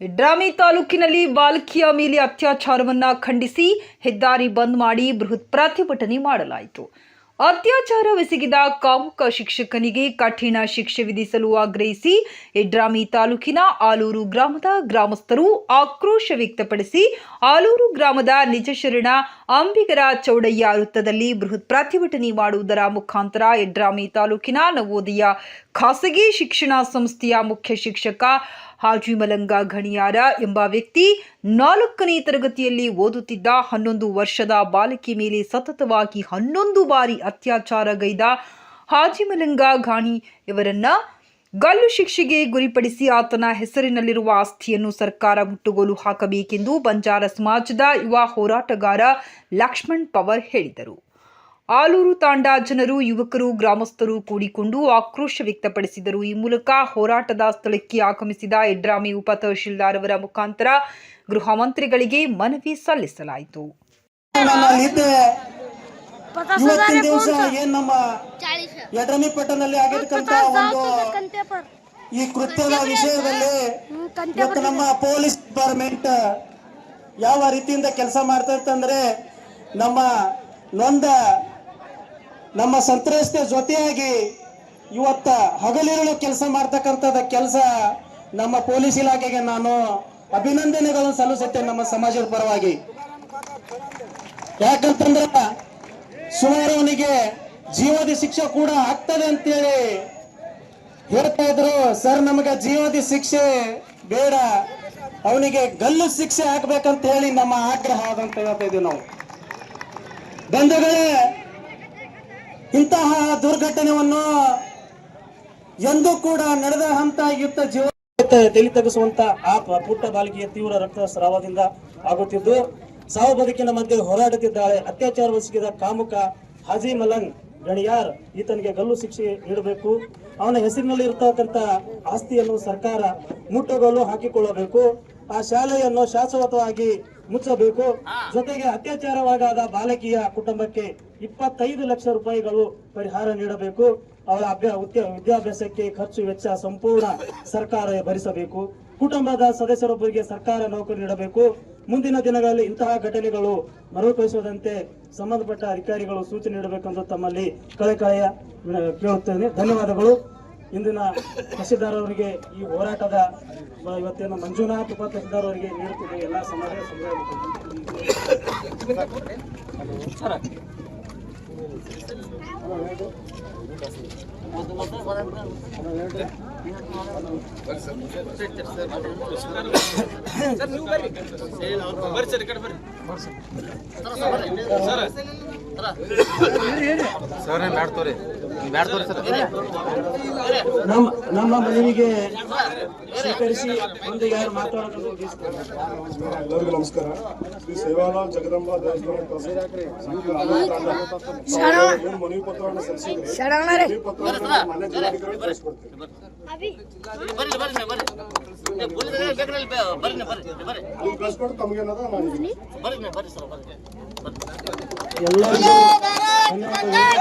ಯಡ್ರಾಮಿ ತಾಲೂಕಿನಲ್ಲಿ ಬಾಲಕಿಯ ಮೇಲೆ ಅತ್ಯಾಚಾರವನ್ನು ಖಂಡಿಸಿ ಹೆದ್ದಾರಿ ಬಂದ್ ಮಾಡಿ ಬೃಹತ್ ಪ್ರತಿಭಟನೆ ಮಾಡಲಾಯಿತು. ಅತ್ಯಾಚಾರವೆಸಗಿದ ಕಾಮುಕ ಶಿಕ್ಷಕನಿಗೆ ಕಠಿಣ ಶಿಕ್ಷೆ ವಿಧಿಸಲು ಆಗ್ರಹಿಸಿ ಇಡ್ರಾಮಿ ತಾಲೂಕಿನ ಆಲೂರು ಗ್ರಾಮದ ಗ್ರಾಮಸ್ಥರು ಆಕ್ರೋಶ ವ್ಯಕ್ತಪಡಿಸಿ ಆಲೂರು ಗ್ರಾಮದ ನಿಜಶರಣ ಅಂಬಿಗರ ಚೌಡಯ್ಯ ವೃತ್ತದಲ್ಲಿ ಬೃಹತ್ ಪ್ರತಿಭಟನೆ ಮಾಡುವುದರ ಮುಖಾಂತರ ಇಡ್ರಾಮಿ ತಾಲೂಕಿನ ನವೋದಯ ಖಾಸಗಿ ಶಿಕ್ಷಣ ಸಂಸ್ಥೆಯ ಮುಖ್ಯ ಶಿಕ್ಷಕ ಹಾಜಿ ಮಲಂಗ ಘಣಿಯಾರ ಎಂಬ ವ್ಯಕ್ತಿ ನಾಲ್ಕನೇ ತರಗತಿಯಲ್ಲಿ ಓದುತ್ತಿದ್ದ ಹನ್ನೊಂದು ವರ್ಷದ ಬಾಲಕಿ ಮೇಲೆ ಸತತವಾಗಿ ಹನ್ನೊಂದು ಬಾರಿ ಅತ್ಯಾಚಾರಗೈದ ಘಾಣಿ ಇವರನ್ನ ಗಲ್ಲು ಶಿಕ್ಷೆಗೆ ಗುರಿಪಡಿಸಿ ಆತನ ಹೆಸರಿನಲ್ಲಿರುವ ಆಸ್ತಿಯನ್ನು ಸರ್ಕಾರ ಮುಟ್ಟುಗೋಲು ಹಾಕಬೇಕೆಂದು ಬಂಜಾರ ಸಮಾಜದ ಯುವ ಹೋರಾಟಗಾರ ಲಕ್ಷ್ಮಣ್ ಪವರ್ ಹೇಳಿದರು. ಆಲೂರು ತಾಂಡಾ ಜನರು ಯುವಕರು ಗ್ರಾಮಸ್ಥರು ಕೂಡಿಕೊಂಡು ಆಕ್ರೋಶ ವ್ಯಕ್ತಪಡಿಸಿದರು. ಈ ಮೂಲಕ ಹೋರಾಟದ ಸ್ಥಳಕ್ಕೆ ಆಗಮಿಸಿದ ಎಡ್ರಾಮಿ ಉಪ ತಹಶೀಲ್ದಾರ್ ಅವರ ಮುಖಾಂತರ ಗೃಹ ಮಂತ್ರಿಗಳಿಗೆ ಮನವಿ ಸಲ್ಲಿಸಲಾಯಿತು. ಯಡ್ರಮಿ ಈ ಕೃತ್ಯದ ವಿಷಯದಲ್ಲಿ ಇವತ್ತು ನಮ್ಮ ಪೊಲೀಸ್ ಡಿಪಾರ್ಟ್ಮೆಂಟ್ ಯಾವ ರೀತಿಯಿಂದ ಕೆಲಸ ಮಾಡ್ತಾ ಇತ್ತಂದ್ರೆ ನಮ್ಮ ನೊಂದ ನಮ್ಮ ಸಂತ್ರಸ್ತ ಜೊತೆಯಾಗಿ ಇವತ್ತ ಹಗಲಿರುಳು ಕೆಲಸ ಮಾಡ್ತಕ್ಕಂಥದ ಕೆಲಸ ನಮ್ಮ ಪೊಲೀಸ್ ಇಲಾಖೆಗೆ ನಾನು ಅಭಿನಂದನೆಗಳನ್ನು ಸಲ್ಲಿಸುತ್ತೇನೆ ನಮ್ಮ ಸಮಾಜದ ಪರವಾಗಿ. ಯಾಕಂತಂದ್ರ ಸುಮಾರು ಅವನಿಗೆ ಜೀವದಿ ಶಿಕ್ಷೆ ಕೂಡ ಆಗ್ತದೆ ಅಂತೇಳಿ ಹೇಳ್ತಾ ಇದ್ರು. ಸರ್, ನಮಗೆ ಜೀವದಿ ಶಿಕ್ಷೆ ಬೇಡ. ಅವನಿಗೆ ಗಲ್ಲು ಶಿಕ್ಷೆ ಹಾಕ್ಬೇಕಂತ ಹೇಳಿ ನಮ್ಮ ಆಗ್ರಹ ಆದಂತ ಹೇಳ್ತಾ ಇದೀವಿ ನಾವು. ಬಂಧುಗಳೇ ಇಂತಹ ದುರ್ಘಟನೆಯನ್ನು ಎಂದೂ ಕೂಡ ನಡೆದ ಹಂತ ಯುದ್ಧ ಜೀವ ತಲೆ ತಗ್ಗಿಸುವಂತ ಆ ಪುಟ್ಟ ಬಾಲಿಕೆಯ ತೀವ್ರ ರಕ್ತಸ್ರಾವದಿಂದ ಆಗುತ್ತಿದ್ದು, ಸಾವು ಬದುಕಿನ ಮಧ್ಯೆ ಹೋರಾಡುತ್ತಿದ್ದಾಳೆ ಅತ್ಯಾಚಾರ ವಹಿಸಿದ ಕಾಮುಕ ಹಾಜಿ ಮಲಂಗ್ ಗಣಿಯಾರ್. ಈತನಿಗೆ ಗಲ್ಲು ಶಿಕ್ಷೆ ನೀಡಬೇಕು. ಅವನ ಹೆಸರಿನಲ್ಲಿ ಇರತಕ್ಕಂತ ಆಸ್ತಿಯನ್ನು ಸರ್ಕಾರ ಮುಟ್ಟುಗೋಲು ಹಾಕಿಕೊಳ್ಳಬೇಕು. ಆ ಶಾಲೆಯನ್ನು ಶಾಶ್ವತವಾಗಿ ಮುಚ್ಚಬೇಕು. ಜೊತೆಗೆ ಅತ್ಯಾಚಾರವಾಗಾದ ಬಾಲಕಿಯ ಕುಟುಂಬಕ್ಕೆ ಇಪ್ಪತ್ತೈದು ಲಕ್ಷ ರೂಪಾಯಿಗಳು ಪರಿಹಾರ ನೀಡಬೇಕು. ಅವರ ವಿದ್ಯಾಭ್ಯಾಸಕ್ಕೆ ಖರ್ಚು ವೆಚ್ಚ ಸಂಪೂರ್ಣ ಸರ್ಕಾರ ಭರಿಸಬೇಕು. ಕುಟುಂಬದ ಸದಸ್ಯರೊಬ್ಬರಿಗೆ ಸರ್ಕಾರ ನೌಕರಿ ನೀಡಬೇಕು. ಮುಂದಿನ ದಿನಗಳಲ್ಲಿ ಇಂತಹ ಘಟನೆಗಳು ಮರುಕಳಿಸದಂತೆ ಸಂಬಂಧಪಟ್ಟ ಅಧಿಕಾರಿಗಳು ಸೂಚನೆ ನೀಡಬೇಕೆಂದು ತಮ್ಮಲ್ಲಿ ಕಳೆಕಾಯ ಕೇಳುತ್ತೇನೆ. ಧನ್ಯವಾದಗಳು. ಇಂದಿನ ತಹಸೀಲ್ದಾರ್ ಅವರಿಗೆ ಈ ಹೋರಾಟದ ಇವತ್ತಿನ ಮಂಜುನಾಥ್ ಉಪ ತಹಸೀಲ್ದಾರ್ ಅವರಿಗೆ ನೀಡುತ್ತಿದೆ ಎಲ್ಲ ಸಮಾಜ ಸಮುದಾಯ ನಮ್ಮ ನಮ್ಮ ಮನೆಗೆ ಸ್ವೀಕರಿಸಿ ಮುಂದೆ ಯಾರು ಮಾತಾಡೋದು ಎಲ್ಲರಿಗೂ ನಮಸ್ಕಾರ. ಶ್ರೀ ಸೇವಾಲಾಲ್ ಜಗದಂಬ ದೇವಸ್ಥಾನ ಮನವಿ ಪತ್ರವನ್ನು ಸಲ್ಲಿಸಿದ್ರಿ? ಮನವಿ ಪತ್ರವನ್ನು ಮಾನ್ಯ ಜಿಲ್ಲಾಧಿಕಾರಿ ಕಳಿಸ್ಕೊಡ್ತೀವಿ ನೀವು ಬರ್ರಿ ಬರ್ರಿ ಸರ್ ಎಲ್ಲರಿಗೂ ಧನ್ಯವಾದಗಳು